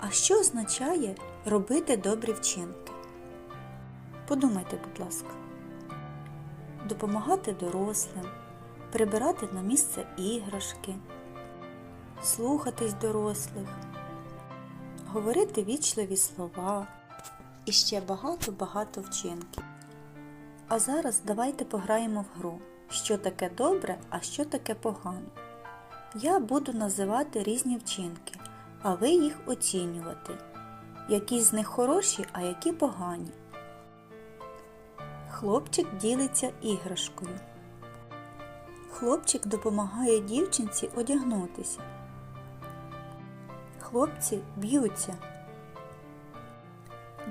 А що означає робити добрі вчинки? Подумайте, будь ласка. Допомагати дорослим, прибирати на місце іграшки, слухатись дорослих, говорити вічливі слова і ще багато-багато вчинків. А зараз давайте пограємо в гру, що таке добре, а що таке погано. Я буду називати різні вчинки, а ви їх оцінювати. Які з них хороші, а які погані. Хлопчик ділиться іграшкою. Хлопчик допомагає дівчинці одягнутися. Хлопці б'ються.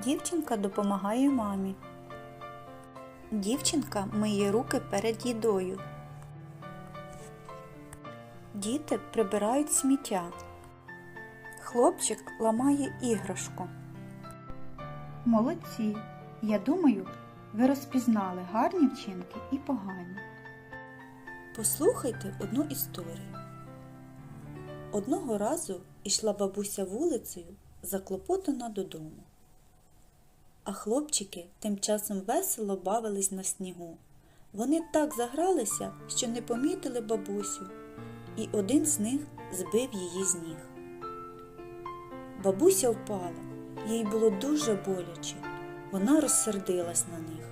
Дівчинка допомагає мамі. Дівчинка миє руки перед їдою. Діти прибирають сміття. Хлопчик ламає іграшку. Молодці. Я думаю, ви розпізнали гарні вчинки і погані. Послухайте одну історію. Одного разу ішла бабуся вулицею, заклопотана додому. А хлопчики тим часом весело бавились на снігу. Вони так загралися, що не помітили бабусю, і один з них збив її з ніг. Бабуся впала, їй було дуже боляче, вона розсердилась на них.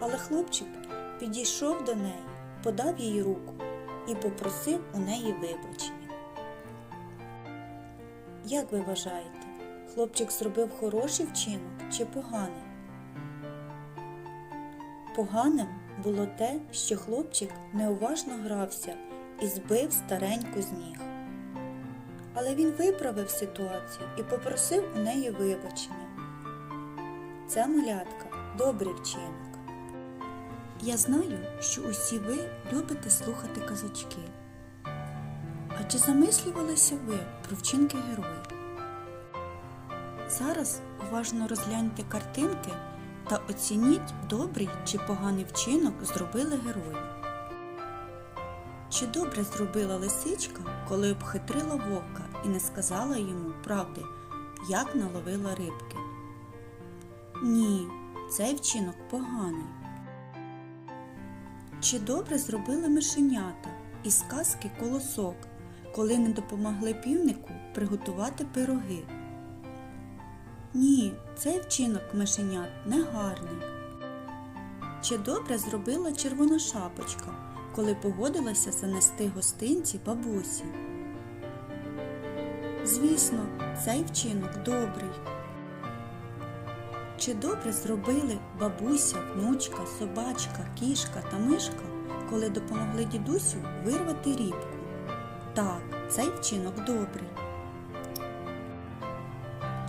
Але хлопчик підійшов до неї, подав їй руку і попросив у неї вибачення. Як ви вважаєте, хлопчик зробив хороший вчинок чи поганий? Поганим було те, що хлопчик неуважно грався і збив стареньку з ніг. Але він виправив ситуацію і попросив у неї вибачення. Це малятка добрий вчинок. Я знаю, що усі ви любите слухати казочки. А чи замислювалися ви про вчинки героїв? Зараз уважно розгляньте картинки та оцініть, добрий чи поганий вчинок зробили герої. Чи добре зробила лисичка, коли обхитрила вовка і не сказала йому правди, як наловила рибки? Ні, цей вчинок поганий. Чи добре зробили мишенята із казки колосок, коли не допомогли півнику приготувати пироги? Ні, цей вчинок мишенят негарний. Чи добре зробила червона шапочка, коли погодилася занести гостинці бабусі? Звісно, цей вчинок добрий. Чи добре зробили бабуся, внучка, собачка, кішка та мишка, коли допомогли дідусю вирвати рібку? Так, цей вчинок добрий.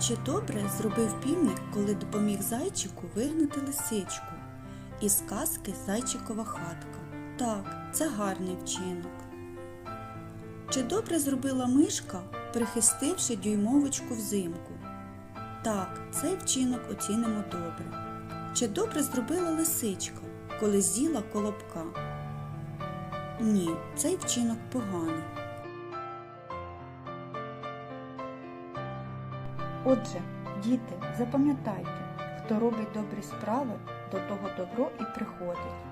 Чи добре зробив півник, коли допоміг зайчику вигнати лисичку? Із казки Зайчикова хатка. Так, це гарний вчинок. Чи добре зробила мишка, прихистивши дюймовочку взимку? Так, цей вчинок оцінимо добре. Чи добре зробила лисичка, коли з'їла колобка? Ні, цей вчинок поганий. Отже, діти, запам'ятайте, хто робить добрі справи, до того добро і приходить.